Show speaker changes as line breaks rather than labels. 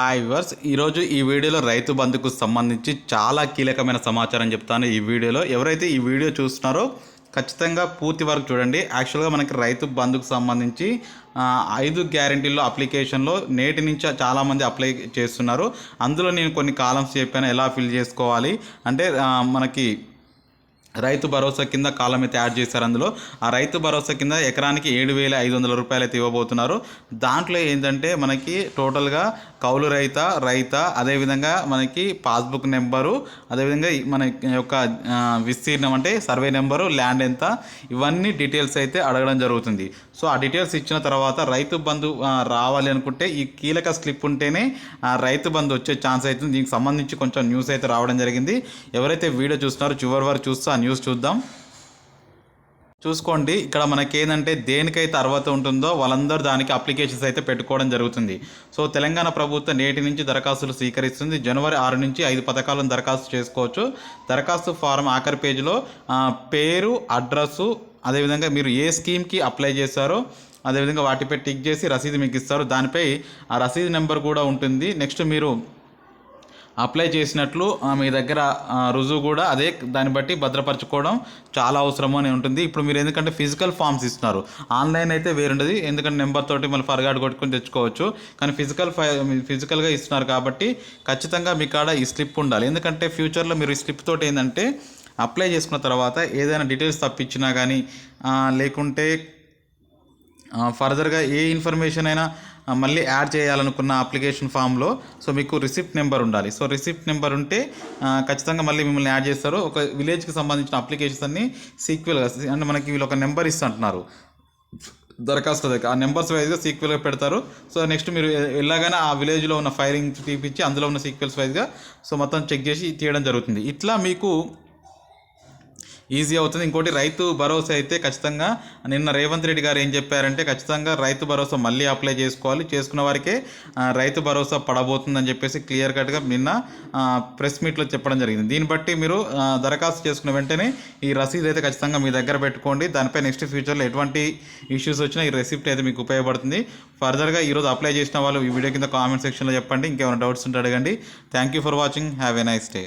Hi viewers ఈరోజు ఈ వీడియోలో రైతు బంధుకు సంబంధించి చాలా కీలకమైన సమాచారం చెప్తాను. ఈ వీడియోలో ఎవరైతే ఈ వీడియో చూస్తున్నారో ఖచ్చితంగా పూర్తి వరకు చూడండి. యాక్చువల్గా మనకి రైతు బంధుకు సంబంధించి ఐదు గ్యారంటీల్లో అప్లికేషన్లో నేటి నుంచి చాలామంది అప్లై చేస్తున్నారు. అందులో నేను కొన్ని కాలమ్స్ చెప్పాను ఎలా ఫిల్ చేసుకోవాలి. అంటే మనకి రైతు భరోసా కింద కాలం అయితే యాడ్ చేశారు అందులో. ఆ రైతు భరోసా కింద ఎకరానికి ఏడు వేల ఐదు వందల రూపాయలు అయితే ఇవ్వబోతున్నారు. దాంట్లో ఏంటంటే మనకి టోటల్గా కౌలు రైత రైత అదేవిధంగా మనకి పాస్బుక్ నెంబరు అదేవిధంగా మన యొక్క విస్తీర్ణం అంటే సర్వే నెంబరు ల్యాండ్ ఎంత ఇవన్నీ డీటెయిల్స్ అయితే అడగడం జరుగుతుంది. సో ఆ డీటెయిల్స్ ఇచ్చిన తర్వాత రైతు బంధు రావాలి అనుకుంటే ఈ కీలక స్లిప్ ఉంటేనే ఆ రైతు బంధు వచ్చే ఛాన్స్ అవుతుంది దీనికి సంబంధించి కొంచెం న్యూస్ అయితే రావడం జరిగింది. ఎవరైతే వీడియో చూస్తున్నారో చివరి వారు చూస్తూ న్యూస్ చూద్దాం. చూసుకోండి ఇక్కడ మనకి ఏంటంటే దేనికైతే అర్హత ఉంటుందో వాళ్ళందరూ దానికి అప్లికేషన్స్ అయితే పెట్టుకోవడం జరుగుతుంది. సో తెలంగాణ ప్రభుత్వం నేటి నుంచి దరఖాస్తులు స్వీకరిస్తుంది. జనవరి ఆరు నుంచి ఐదు పథకాలను దరఖాస్తు చేసుకోవచ్చు. దరఖాస్తు ఫారం ఆఖరి పేజీలో పేరు అడ్రస్సు అదేవిధంగా మీరు ఏ స్కీమ్కి అప్లై చేశారో అదేవిధంగా వాటిపై టిక్ చేసి రసీదు మీకు ఇస్తారు. దానిపై ఆ రసీదు నెంబర్ కూడా ఉంటుంది. నెక్స్ట్ మీరు అప్లై చేసినట్లు మీ దగ్గర రుజువు కూడా అదే దాన్ని బట్టి భద్రపరచుకోవడం చాలా అవసరము అని ఉంటుంది. ఇప్పుడు మీరు ఎందుకంటే ఫిజికల్ ఫామ్స్ ఇస్తున్నారు. ఆన్లైన్ అయితే వేరుండదు. ఎందుకంటే నెంబర్ తోటి మళ్ళీ ఫర్గాడ్ కొట్టుకొని తెచ్చుకోవచ్చు. కానీ ఫిజికల్ ఫై ఫిజికల్గా ఇస్తున్నారు కాబట్టి ఖచ్చితంగా మీ కాడ ఈ స్లిప్ ఉండాలి. ఎందుకంటే ఫ్యూచర్లో మీరు ఈ స్లిప్ తోటి ఏంటంటే అప్లై చేసుకున్న తర్వాత ఏదైనా డీటెయిల్స్ తప్పించినా కానీ లేకుంటే ఫర్దర్గా ఏ ఇన్ఫర్మేషన్ అయినా మళ్ళీ యాడ్ చేయాలనుకున్న అప్లికేషన్ ఫామ్లో. సో మీకు రిసిప్ట్ నెంబర్ ఉండాలి. సో రిసిప్ట్ నెంబర్ ఉంటే ఖచ్చితంగా మళ్ళీ మిమ్మల్ని యాడ్ చేస్తారు. ఒక విలేజ్కి సంబంధించిన అప్లికేషన్స్ అన్ని సీక్వెల్గా అంటే మనకి వీళ్ళు ఒక నెంబర్ ఇస్తుంటున్నారు. దరఖాస్తు దగ్గర ఆ నెంబర్స్ వైజ్గా సీక్వెల్గా పెడతారు. సో నెక్స్ట్ మీరు ఎలాగైనా ఆ విలేజ్లో ఉన్న ఫైరింగ్ తీపిచ్చి అందులో ఉన్న సీక్వెల్స్ వైజ్గా సో మొత్తం చెక్ చేసి తీయడం జరుగుతుంది. ఇట్లా మీకు ఈజీ అవుతుంది. ఇంకోటి రైతు భరోసా అయితే ఖచ్చితంగా నిన్న రేవంత్ రెడ్డి గారు ఏం చెప్పారంటే ఖచ్చితంగా రైతు భరోసా మళ్ళీ అప్లై చేసుకోవాలి. చేసుకున్న వారికే రైతు భరోసా పడబోతుందని చెప్పేసి క్లియర్ కట్గా నిన్న ప్రెస్ మీట్లో చెప్పడం జరిగింది. దీన్ని బట్టి మీరు దరఖాస్తు చేసుకున్న వెంటనే ఈ రసీదు అయితే ఖచ్చితంగా మీ దగ్గర పెట్టుకోండి. దానిపై నెక్స్ట్ ఫ్యూచర్లో ఎటువంటి ఇష్యూస్ వచ్చినా ఈ రెసిప్ట్ అయితే మీకు ఉపయోగపడుతుంది. ఫర్దర్గా ఈరోజు అప్లై చేసిన వాళ్ళు ఈ వీడియో కింద కామెంట్ సెక్షన్లో చెప్పండి. ఇంకేమైనా డౌట్స్ ఉంటే అడగండి. Thank you for watching. Have a nice day.